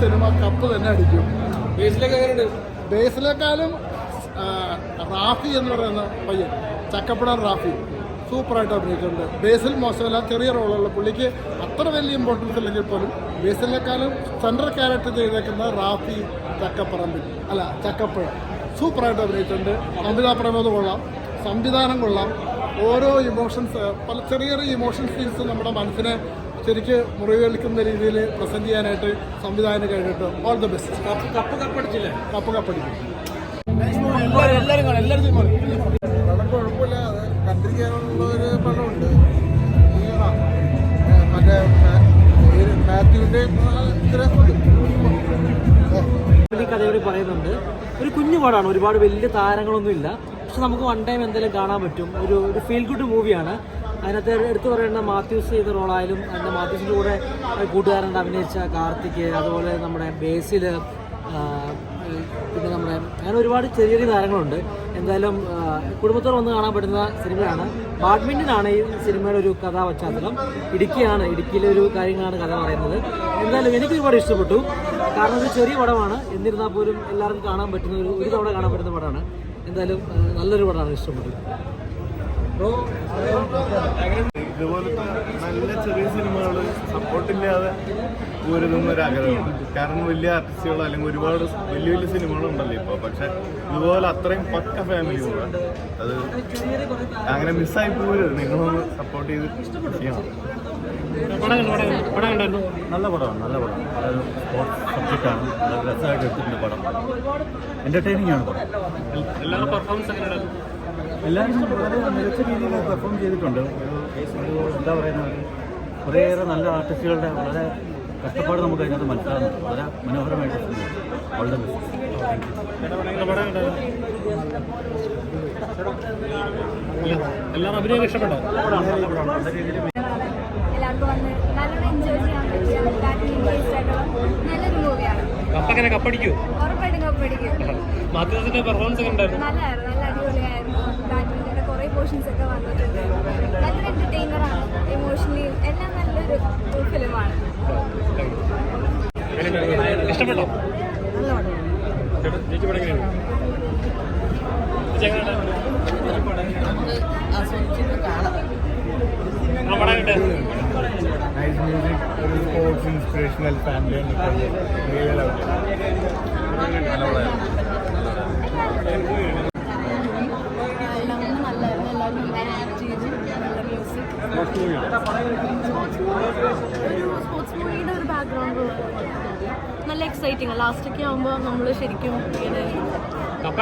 Cinema cup തന്നെ അടിക്കും. ബേസിലേക്കാളും റാഫി എന്ന് പറയുന്ന പയ്യൻ ചക്കപ്പട റാഫി. സൂപ്പറായിട്ട് അഭിനയിച്ചിട്ടുണ്ട്. ബേസിൽ മോശമല്ല ചെറിയ റോളുള്ള പുള്ളിക്ക് അത്ര വലിയ ഇമ്പോർട്ടൻസ് ഇല്ലെങ്കിൽ പോലും ബേസിലേക്കാളും സെൻട്രൽ ക്യാരക്ടർ ചെയ്തേക്കുന്ന റാഫി ചക്കപ്പറമ്പിൽ അല്ല ചക്കപ്പഴ. സൂപ്പറായിട്ട് അഭിനയിച്ചിട്ടുണ്ട്. അമിതാ പ്രമോദ് കൊള്ളാം. സംവിധാനം കൊള്ളാം. ഓരോ ഇമോഷൻസ് പല ചെറിയ ചെറിയ ഇമോഷൻ സീൻസ് നമ്മുടെ മനസ്സിനെ ശരിക്ക് മുറിവേൽക്കുന്ന രീതിയിൽ പ്രസന്റ് ചെയ്യാനായിട്ട് സംവിധാനം കഴിഞ്ഞിട്ട് all the best cup cup കപ്പടിച്ചില്ലേ? Cup കപ്പടിക്കും. പടം കുഴപ്പമില്ല. കണ്ടിരിക്കാനുള്ള ഒരു പടമുണ്ട് മറ്റേ മാത്യുവിന്റെ കഥയോട് പറയുന്നുണ്ട്. ഒരു കുഞ്ഞു പാടാണ്. ഒരുപാട് വലിയ താരങ്ങളൊന്നും ഇല്ല പക്ഷെ നമുക്ക് വൺ ടൈം എന്തെങ്കിലും കാണാൻ പറ്റും. ഒരു ഒരു ഫീൽ ഗുഡ് മൂവിയാണ് അതിനകത്ത് എടുത്തു പറയേണ്ട മാത്യൂസ് ചെയ്ത റോളായാലും അതിന്റെ മാത്യൂസിന്റെ കൂടെ കൂട്ടുകാരന്റെ അഭിനയിച്ച കാർത്തിക് അതുപോലെ നമ്മുടെ ബേസിൽ പിന്നെ നമ്മുടെ അങ്ങനെ ഒരുപാട് ചെറിയ ചെറിയ താരങ്ങളുണ്ട്. എന്തായാലും കുടുംബത്തോട് വന്ന് കാണാൻ പറ്റുന്ന സിനിമയാണ്. ബാഡ്മിന്റൺ ആണ് ഈ സിനിമയുടെ ഒരു കഥാ പശ്ചാത്തലം ഇടുക്കിയാണ് ഇടുക്കിയിലെ ഒരു കാര്യങ്ങളാണ് കഥ പറയുന്നത്. എന്തായാലും എനിക്ക് ഒരുപാട് ഇഷ്ടപ്പെട്ടു. കാരണം ഒരു ചെറിയ പടമാണ്. എന്നിരുന്നാൽ പോലും എല്ലാവർക്കും കാണാൻ പറ്റുന്ന ഒരു ഒരു തവണ കാണാൻ പറ്റുന്ന പടമാണ്. എന്തായാലും നല്ലൊരു പടമാണ് ഇഷ്ടപ്പെട്ടു ഇതുപോലത്തെ നല്ല ചെറിയ സിനിമകൾ സപ്പോർട്ടില്ലാതെ പോരുന്ന ഒരു ആഗ്രഹമാണ് കാരണം വലിയ ആർട്ടിസ്റ്റുകൾ അല്ലെങ്കിൽ ഒരുപാട് വലിയ വലിയ സിനിമകളുണ്ടല്ലോ ഇപ്പോൾ പക്ഷെ ഇതുപോലെ അത്രയും പക്ക ഫാമിലി ഉണ്ട് അത് അങ്ങനെ മിസ്സായി പോകരുത് നിങ്ങളൊന്ന് സപ്പോർട്ട് ചെയ്ത് ചെയ്യണം. നല്ല പടമാണ് നല്ല പടം. സ്പോർട്സ് സബ്ജക്റ്റാണ് നല്ല രസമായിട്ട് എടുത്തിട്ടുണ്ട് പടം. എന്റർടൈനിങ് ആണ് പടം. എല്ലാവരുടെ പെർഫോമൻസ് എങ്ങനെയുണ്ടായിരുന്നു എല്ലാവരും വളരെ മികച്ച രീതിയിൽ പെർഫോം ചെയ്തിട്ടുണ്ട്. ഒരു എന്താ പറയുന്നത്? കുറേയേറെ നല്ല ആർട്ടിസ്റ്റുകളുടെ വളരെ കഷ്ടപ്പാട് നമുക്ക് അതിനകത്ത് മനസ്സിലാകുന്നുണ്ട് വളരെ മനോഹരമായിട്ട് വളരെ എല്ലാവരും അഭിനയം ഇഷ്ടപ്പെട്ടോ എല്ലാവർക്കും വന്ന് നല്ലോണം എൻജോയ് ചെയ്യാൻ പറ്റിയ നല്ലൊരു മൂവിയാണ് കപ്പങ്ങനെ കപ്പടിക്കൂ. കപ്പടിക്കും പെർഫോമൻസ് ഒക്കെ ഉണ്ടായിരുന്നു. നല്ല അടിപൊളിയായിരുന്നു. ബാറ്റിങ്ങിന്റെ കുറേ പോർഷൻസ് ഒക്കെ വന്നിട്ടുണ്ട്. നല്ലൊരു എന്റർടൈനർ ആണ്. എല്ലാം നല്ലൊരു ഫിലിമാണ് ഇഷ്ടപ്പെട്ടോ? നൈസ് മ്യൂസിക് ഒരു സ്പോർട്സ് ഇൻസ്പിറേഷണൽ ഫാമിലി നല്ല ഒരു സ്പോർട്സ് മൂവിയുടെ ബാക്ക്ഗ്രൗണ്ട് നല്ല എക്സൈറ്റിംഗ് ലാസ്റ്റൊക്കെ ആകുമ്പോൾ നമ്മൾ ശരിക്കും ഇങ്ങനെ കപ്പ്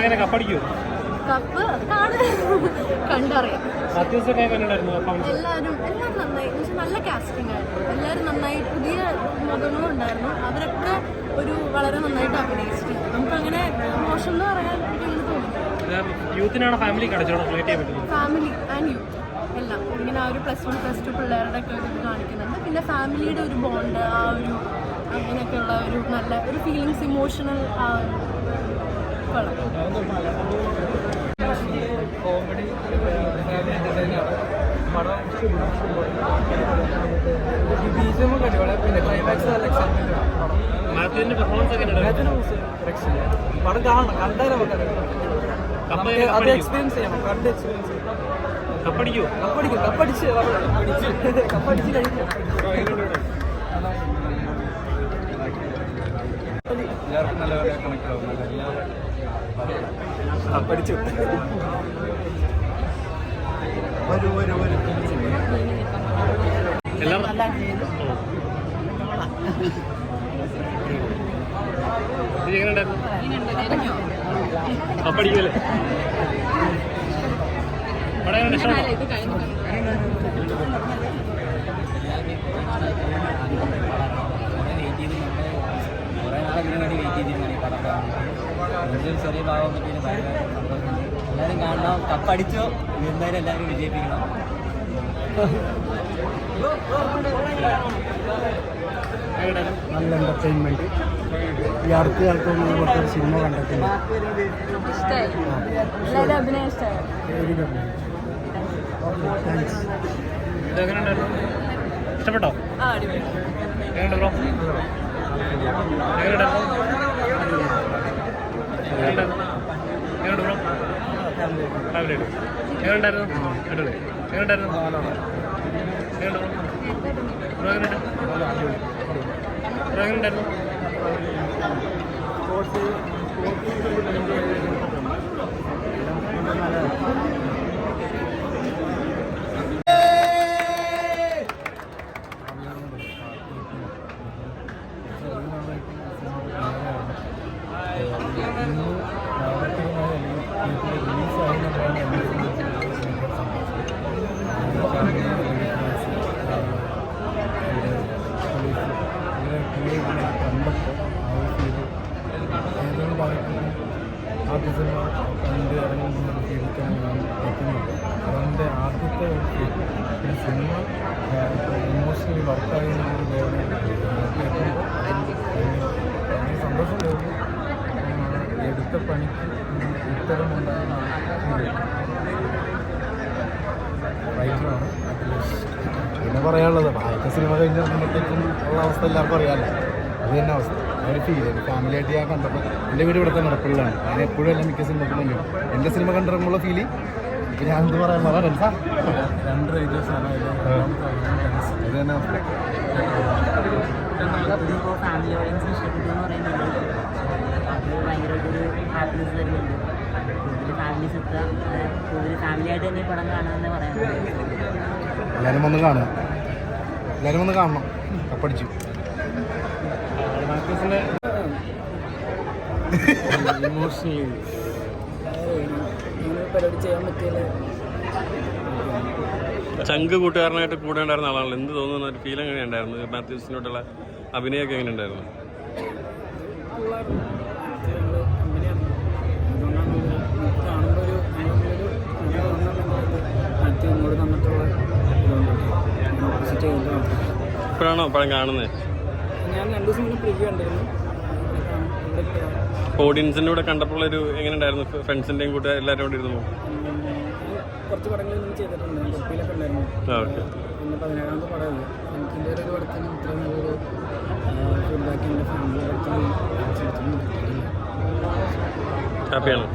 കപ്പ് കാണും കണ്ടറിയാം എല്ലാവരും എല്ലാം നന്നായി. നല്ല കാസ്റ്റിംഗ് ആയിരുന്നു എല്ലാവരും നന്നായി. പുതിയ മുഖങ്ങളും ഉണ്ടായിരുന്നു. അവരൊക്കെ ഒരു വളരെ നന്നായിട്ട് അഭിനയിച്ചിട്ടുണ്ട് നമുക്കങ്ങനെ മോശം എന്ന് പറയാൻ എനിക്കങ്ങനെ തോന്നുന്നു യൂത്തിനാണ് ഫാമിലി കടച്ചോളം റിലേറ്റ് ചെയ്യാൻ പറ്റുന്നത് ഫാമിലി ആൻഡ് യൂത്ത് എല്ലാം ഇങ്ങനെ ആ ഒരു പ്ലസ് വൺ പ്ലസ് ടു പിള്ളേരുടെ ഒക്കെ ഒരു ഇത് കാണിക്കുന്നുണ്ട് പിന്നെ ഫാമിലിയുടെ ഒരു ബോണ്ട് ആ ഒരു അങ്ങനെയൊക്കെയുള്ള ഒരു നല്ല ഒരു ഫീലിങ്സ് ഇമോഷണൽ ആ ഒരു കൊള്ളാം മാത്യുവിന്റെ പെർഫോമൻസ് എങ്ങനെയുണ്ടായിരുന്നു പടം കാണണം കണ്ടാൽ നമുക്ക് അത് കപ്പടിക്കും? എക്സ്പീരിയൻസ് ചെയ്യണം കണ്ട് എക്സ്പീരിയൻസ് ചെയ്യണം കപ്പടിക്കൂ. കപ്പടിക്കും കപ്പടിച്ച് കപ്പടിച്ച്. കഴിഞ്ഞു എല്ലാവർക്കും നല്ല കണക്ട് ആവും പഠിച്ചു വരൂ വരൂ വരൂ. എല്ലാവരും ഒരു ചെറിയ ഭാഗം പറ്റിയ ഭയങ്കര എല്ലാവരും കാണണം കപ്പടിച്ചോ എന്തായാലും എല്ലാവരും വിജയിപ്പിക്കണം നല്ല എന്റർടൈൻമെന്റ് ഈ അടുത്ത കാലത്തൊന്നും കുറച്ചൊരു സിനിമ കണ്ടിട്ടുണ്ട് ഇഷ്ടപ്പെട്ടോ? എങ്ങനെയുണ്ടായിരുന്നു? അടിപൊളി. എങ്ങനെയുണ്ടായിരുന്നു? എങ്ങനെയുണ്ട് ബ്രോ ബ്രോ എങ്ങനെയുണ്ട് ബ്രോ എങ്ങനെയുണ്ടായിരുന്നു రంగం ആ, എടുത്ത പണിക്ക് റൈറ്ററാണ് പിന്നെ പറയാനുള്ളത് ആദ്യത്തെ സിനിമ കഴിഞ്ഞ് ഇറങ്ങുമ്പോഴത്തേക്കും ഉള്ള അവസ്ഥ എല്ലാവർക്കും അറിയാമല്ലോ. അത് തന്നെ അവസ്ഥ. ഒരു ഫീൽ ഫാമിലി ആയിട്ട് ഞാൻ കണ്ടപ്പോൾ എന്റെ വീട് ഇവിടുത്തെ നടപ്പിലാണ് ഞാൻ എപ്പോഴും എല്ലാം മിക്ക സിനിമക്കും മുന്നേ എന്റെ സിനിമ കണ്ടിറങ്ങുമ്പോൾ ഫീൽ ഇപ്പം ഞാൻ എന്ത് പറയാൻ രസാ രണ്ട് റൈറ്റേഴ്സാണ് അത് തന്നെ അവസ്ഥ. ഫാമിലി ഇഷ്ടപ്പെട്ടു എന്ന് ഹാപ്പിനെസ് തരുന്നുണ്ട് കൂടുതൽ ഫാമിലീസ് എത്തുക കൂടുതൽ ഫാമിലി ആയിട്ട് തന്നെ പടം കാണുമെന്ന് പറയാനുള്ളത് എല്ലാവരും വന്ന് കാണുക. എല്ലാവരും വന്ന് കാണണം. കപ്പടിച്ചു ഇമോഷണലി പരിപാടി ചെയ്യാൻ പറ്റിയത് ചങ്ക് കൂട്ടുകാരനായിട്ട് കൂടെ ഉണ്ടായിരുന്ന ആളാണല്ലോ. എന്ത് തോന്നുന്ന? ഒരു ഫീൽ എങ്ങനെയുണ്ടായിരുന്നു? മാത്യൂസിനോട്ടുള്ള അഭിനയൊക്കെ അഭിനയമൊക്കെ എങ്ങനെ ഇപ്പോഴാണോ പഴം കാണുന്നത് ഞാൻ രണ്ട് ദിവസം മുന്നേ പ്രിവ്യൂ കണ്ടിരുന്നു. ഓഡിയൻസിന്റെ കൂടെ കണ്ടപ്പോൾ ഒരു എങ്ങനെ ഉണ്ടായിരുന്നു ഫ്രണ്ട്സിന്റെയും കൂടെ എല്ലാവരും കൂടെ ഇരുന്നു കുറച്ച് പടങ്ങളിൽ നിന്ന് ചെയ്തിട്ടുണ്ട്. ഉണ്ടായിരുന്നു. പിന്നെ പതിനേഴാമത്തെ പടമല്ലേ എനിക്ക് എന്റെ ഒരു പടത്തിന് ഇത്രയും നല്ലൊരു ഫീഡ്ബാക്ക് എന്റെ ഫാമിലി പടത്തിന് ഹാപ്പിയാണ്